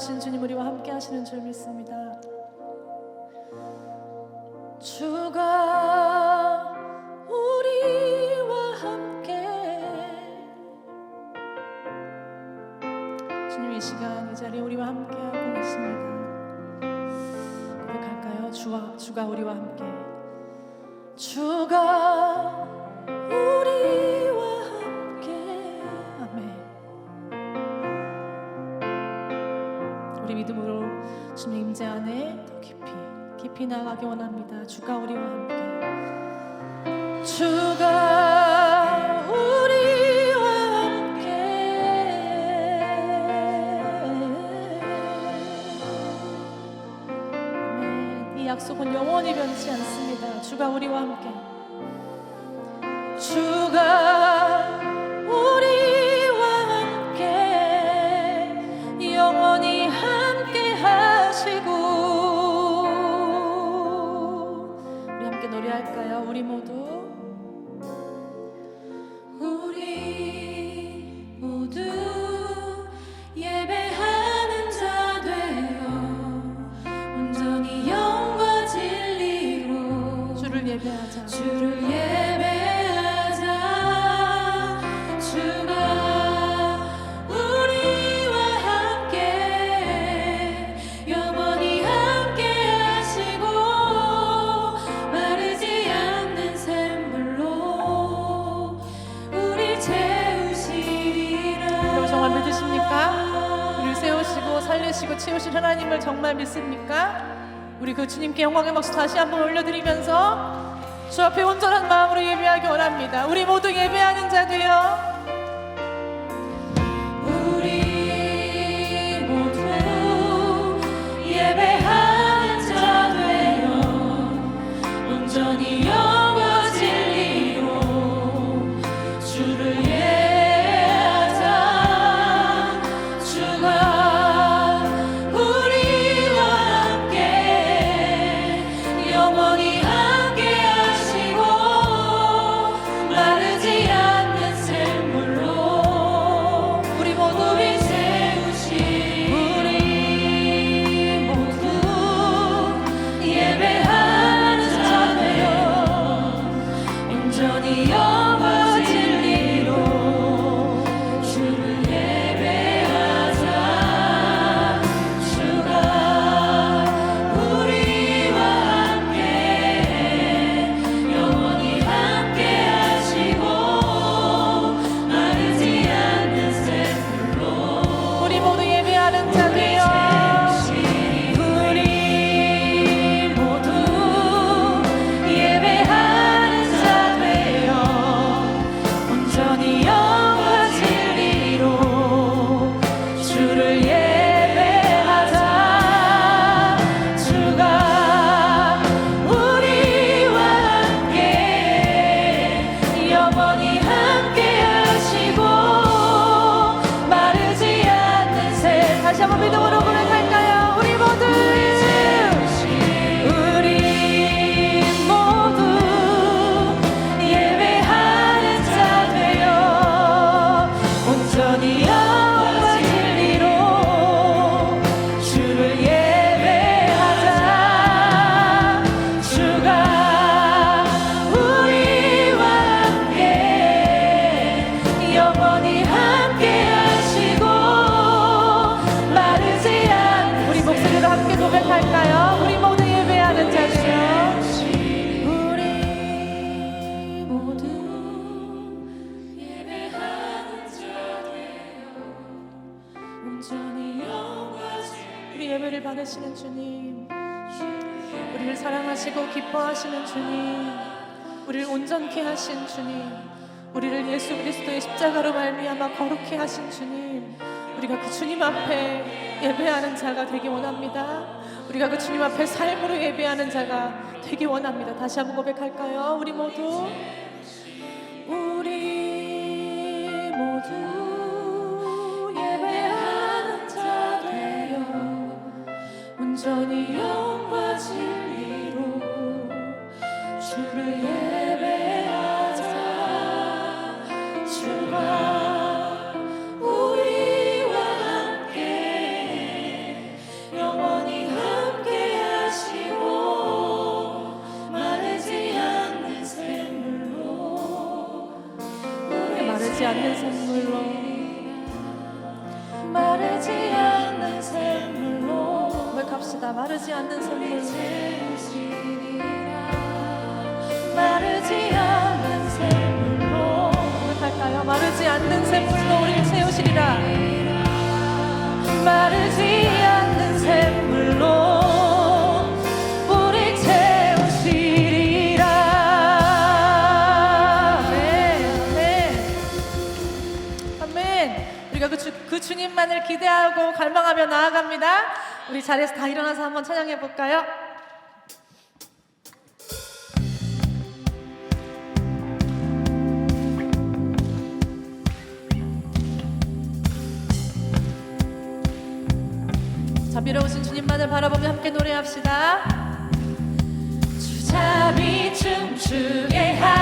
놀라우신 주님 우리와 함께 하시는 줄 믿습니다. 주가 우리와 함께 주님 이 시간 이 자리에 우리와 함께 하고 계십니다. 고백할까요? 주와 주가 우리와 함께 주가 깊이 나가기 원합니다. 주가 우리와 함께 주가 우리와 함께. 이 약속은 영원히 변치 않습니다. 주가 우리와 함께 정말 믿으십니까? 우리를 세우시고 살리시고 채우실 하나님을 정말 믿습니까? 우리 그 주님께 영광의 박수 다시 한번 올려드리면서 주 앞에 온전한 마음으로 예배하기 원합니다. 우리 모두 예배하는 자 되어 우리 예배를 받으시는 주님. 우리를 사랑하시고 기뻐하시는 주님. 우리를 온전케 하신 주님. 우리를 예수 그리스도의 십자가로 말미암아 거룩케 하신 주님. 우리가 그 주님 앞에 예배하는 자가 되기 원합니다. 우리가 그 주님 앞에 삶으로 예배하는 자가 되기 원합니다. 다시 한번 고백할까요? 우리 모두? 우리 모두 주님만을 기대하고 갈망하며 나아갑니다. 우리 자리에서 다 일어나서 한번 찬양해 볼까요? 자비로우신 주님만을 바라보며 함께 노래합시다. 주자비 춤추게 하.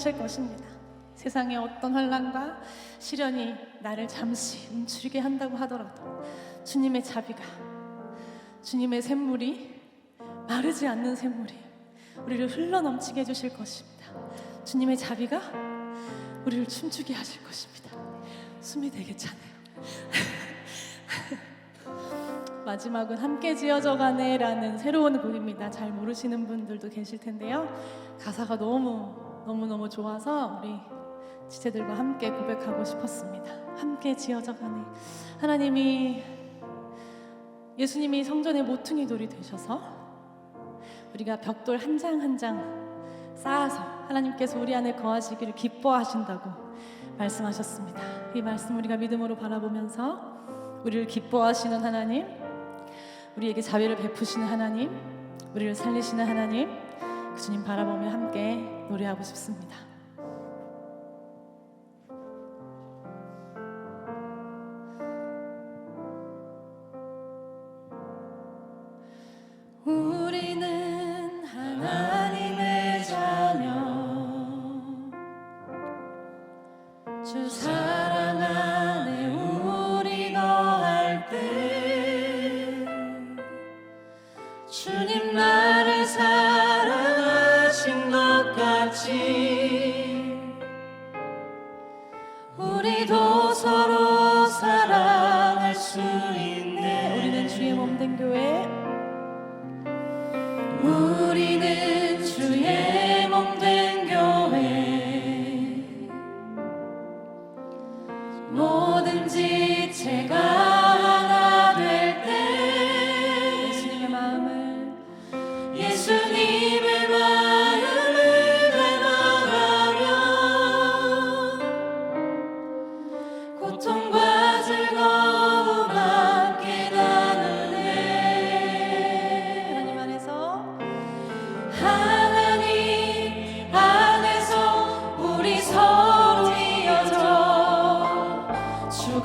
하실 것입니다. 세상의 어떤 환란과 시련이 나를 잠시 움츠리게 한다고 하더라도 주님의 자비가 주님의 샘물이 마르지 않는 샘물이 우리를 흘러 넘치게 해주실 것입니다. 주님의 자비가 우리를 춤추게 하실 것입니다. 숨이 되게 차네요. 마지막은 함께 지어져 가네라는 새로운 곡입니다. 잘 모르시는 분들도 계실 텐데요. 가사가 너무 너무 너무 좋아서 우리 지체들과 함께 고백하고 싶었습니다. 함께 지어져가네. 하나님이 예수님이 성전의 모퉁이 돌이 되셔서 우리가 벽돌 한 장 한 장 쌓아서 하나님께서 우리 안에 거하시기를 기뻐하신다고 말씀하셨습니다. 이 말씀 우리가 믿음으로 바라보면서 우리를 기뻐하시는 하나님, 우리에게 자비를 베푸시는 하나님, 우리를 살리시는 하나님, 그 주님 바라보며 함께 노래하고 싶습니다. 수 있네. 우리는 주의 몸된 교회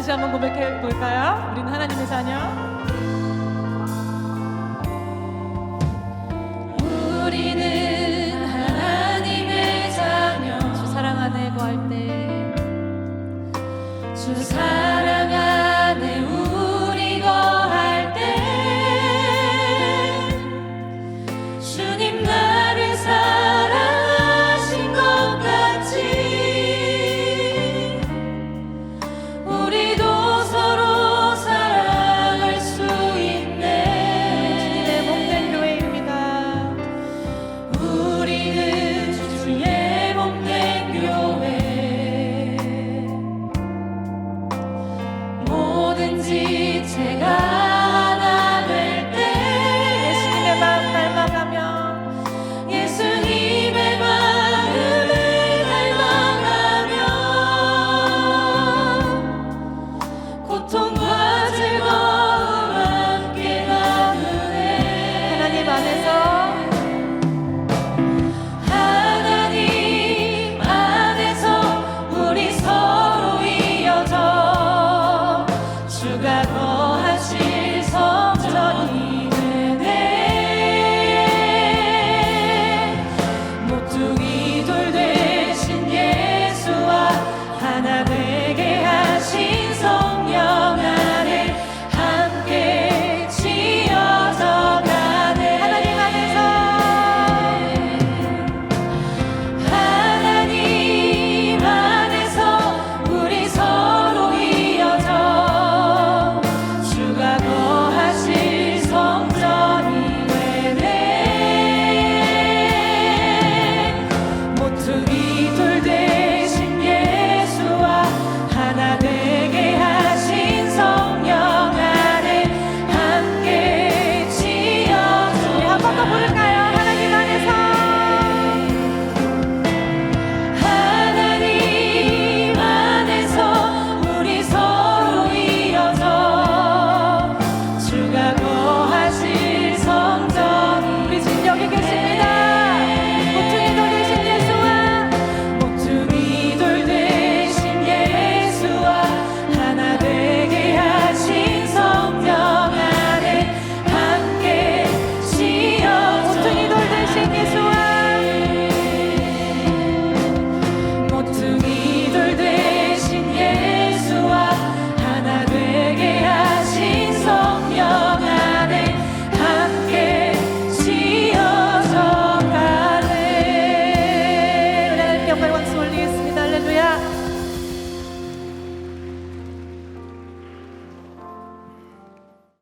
다시 한번 고백해 볼까요? 우리는 하나님의 자녀. 주 사랑 안에 거할 때. 주 사랑